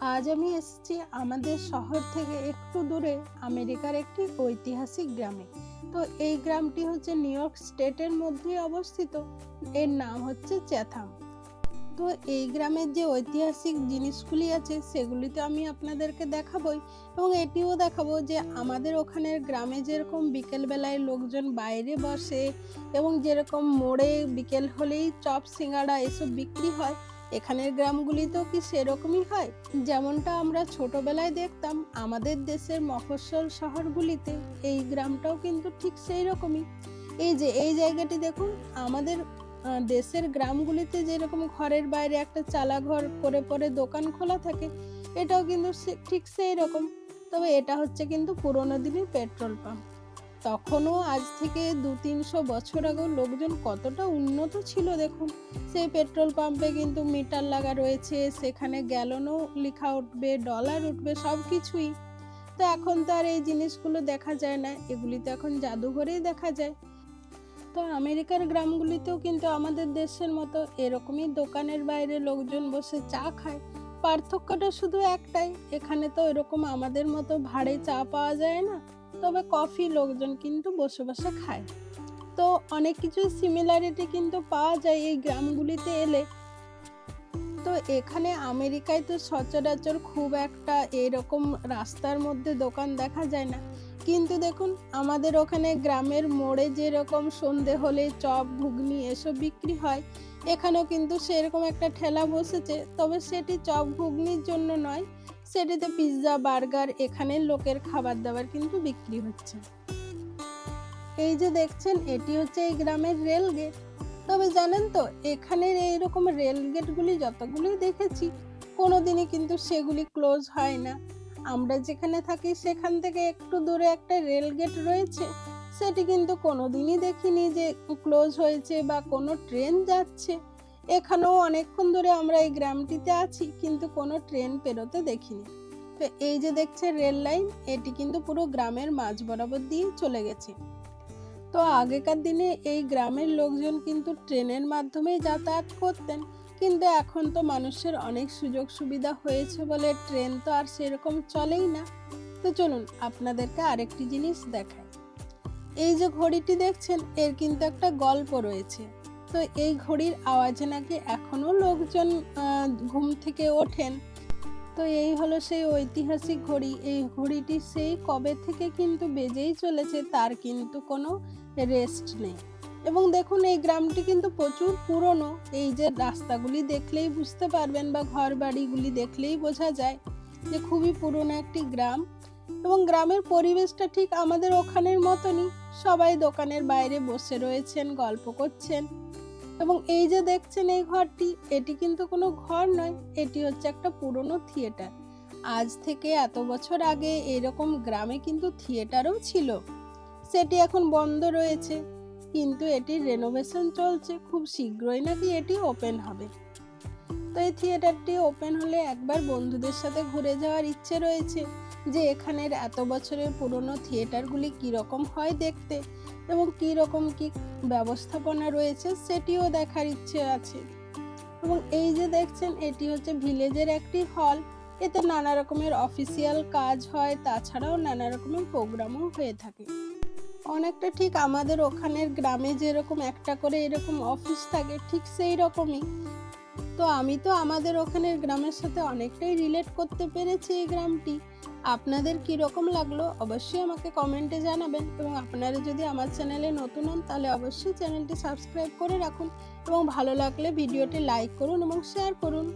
আজ আমি এসেছি আমাদের শহর থেকে একটু দূরে আমেরিকার একটি ঐতিহাসিক গ্রামে। তো এই গ্রামটি হচ্ছে নিউ ইয়র্ক স্টেটের মধ্যে অবস্থিত। এর নাম হচ্ছে চ্যাথাম। তো এই গ্রামের যে ঐতিহাসিক জিনিসগুলি আছে, সেগুলি তো আমি আপনাদেরকে দেখাবই এবং এটিও দেখাবো যে আমাদের ওখানের গ্রামে যেরকম বিকেলবেলায় লোকজন বাইরে বসে এবং যেরকম মোড়ে বিকেল হলেই চপ, সিঙ্গাড়া এসব বিক্রি হয় এখানের গ্রামগুলিতেও কি সেরকমই হয়? যেমনটা আমরা ছোটবেলায় দেখতাম, আমাদের দেশের মফস্বল শহরগুলিতে এই গ্রামটাও কিন্তু ঠিক সেই রকমই এই যে, এই জায়গাটি দেখুন, আমাদের দেশের গ্রামগুলিতে যেরকম ঘরের বাইরে একটা চালা ঘর করে পরে দোকান খোলা থাকে, এটাও কিন্তু ঠিক সেই রকম তবে এটা হচ্ছে কিন্তু পুরোনো দিনের পেট্রোল পাম্প। তখনও আজ থেকে দু তিনশো বছর আগেও লোকজন কতটা উন্নত ছিল দেখুন। সেই পেট্রোল পাম্পে কিন্তু মিটার লাগা রয়েছে, সেখানে গ্যালনও লেখা উঠবে, ডলার উঠবে সব কিছুই তো এখন তো আর এই জিনিসগুলো দেখা যায় না, এগুলি তো এখন জাদুঘরেই দেখা যায়। তো আমেরিকার গ্রামগুলিতেও কিন্তু আমাদের দেশের মতো এরকমই দোকানের বাইরে লোকজন বসে চা খায়। পার্থক্যটা শুধু একটাই, এখানে তো এরকম আমাদের মতো ভাড়ে চা পাওয়া যায় না, তবে কফি লোকজন কিন্তু বসে বসে খায়। তো অনেক কিছু সিমিলারিটি কিন্তু পাওয়া যায় এই গ্রামগুলিতে এলে। তো এখানে আমেরিকায় তো সচরাচর খুব একটা এরকম রাস্তার মধ্যে দোকান দেখা যায় না। কিন্তু দেখুন, আমাদের ওখানে গ্রামের মোড়ে যেরকম সন্ধে হলে চপ, ঘুগনি এসব বিক্রি হয়, এখানেও কিন্তু সেরকম একটা ঠেলা বসেছে। তবে সেটি চপ, ঘুগনির জন্য নয়, সেটিতে পিৎজা বার্গার এখানের লোকের খাবার দাবার কিন্তু বিক্রি হচ্ছে। এই যে দেখছেন, এটি হচ্ছে এই গ্রামের রেল গেট। তবে জানেন তো, এখানের এইরকম রেল গেটগুলি যতগুলি দেখেছি, কোনোদিনই কিন্তু সেগুলি ক্লোজ হয় না। আমরা যেখানে থাকি সেখান থেকে একটু দূরে একটা রেল গেট রয়েছে। সেটি কিন্তু কোনোদিনই দেখিনি যে ক্লোজ হয়েছে বা কোনো ট্রেন যাচ্ছে। এখানেও অনেকক্ষণ ধরে আমরা এই গ্রামটিতে আছি, কিন্তু কোনো ট্রেন পেরোতে দেখিনি। তো এই যে দেখছে রেল লাইন এটি কিন্তু পুরো গ্রামের মাঝ বরাবর দিয়ে চলে গেছে। তো আগেকার দিনে এই গ্রামের লোকজন কিন্তু ট্রেনের মাধ্যমেই যাতায়াত করতেন। কিন্তু এখন তো মানুষের অনেক সুযোগ সুবিধা হয়েছে বলে ট্রেন তো আর সেরকম চলেই না। তো চলুন আপনাদেরকে আরেকটি জিনিস দেখাই। এই যে ঘড়িটি দেখছেন, এর কিন্তু একটা গল্প রয়েছে। তো এই ঘড়ির আওয়াজে নাকি এখনও লোকজন ঘুম থেকে ওঠেন। তো এই হলো সেই ঐতিহাসিক ঘড়ি। এই ঘড়িটি সেই কবে থেকে কিন্তু বেজেই চলেছে, তার কিন্তু কোনো রেস্ট নেই। এবং দেখুন, এই গ্রামটি কিন্তু প্রচুর পুরনো। এই যে রাস্তাগুলি দেখলেই বুঝতে পারবেন বা ঘর বাড়িগুলি দেখলেই বোঝা যায় যে খুবই পুরনো একটি গ্রাম। এবং গ্রামের পরিবেশটা ঠিক আমাদের ওখানের মতনই। সবাই দোকানের বাইরে বসে রয়েছেন, গল্প করছেন। এবং এই যে দেখছেন এই ঘরটি, এটি কিন্তু কোনো ঘর নয়, এটি হচ্ছে একটা পুরনো থিয়েটার। আজ থেকে এত বছর আগে এরকম গ্রামে কিন্তু থিয়েটারও ছিল। সেটি এখন বন্ধ রয়েছে। কিন্তু এটির রেনোভেশন চলছে, খুব শীঘ্রই নাকি এটি ওপেন হবে। তো এই থিয়েটারটি ওপেন হলে একবার বন্ধুদের সাথে ঘুরে যাওয়ার ইচ্ছে রয়েছে যে এখানের এত বছরের পুরনো থিয়েটারগুলি কীরকম হয় দেখতে এবং কী রকম কী ব্যবস্থাপনা রয়েছে সেটিও দেখার ইচ্ছে আছে। এবং এই যে দেখছেন, এটি হচ্ছে ভিলেজের একটি হল এতে নানা রকমের অফিসিয়াল কাজ হয়, তাছাড়াও নানা রকমের প্রোগ্রামও হয়ে থাকে। অনেকটা ঠিক আমাদের ওখানের গ্রামে যেরকম একটা করে এরকম অফিস থাকে, ঠিক সেই রকমই। তো আমি তো আমাদের ওখানের গ্রামের সাথে অনেকটাই রিলেট করতে পেরেছি এই গ্রামটি। আপনাদের কি রকম লাগল অবশ্যই আমাকে কমেন্টে জানাবেন এবং আপনারা যদি আমার চ্যানেলে নতুন হন তাহলে অবশ্যই চ্যানেলটি সাবস্ক্রাইব করে রাখুন এবং ভালো লাগলে ভিডিওটি লাইক করুন এবং শেয়ার করুন।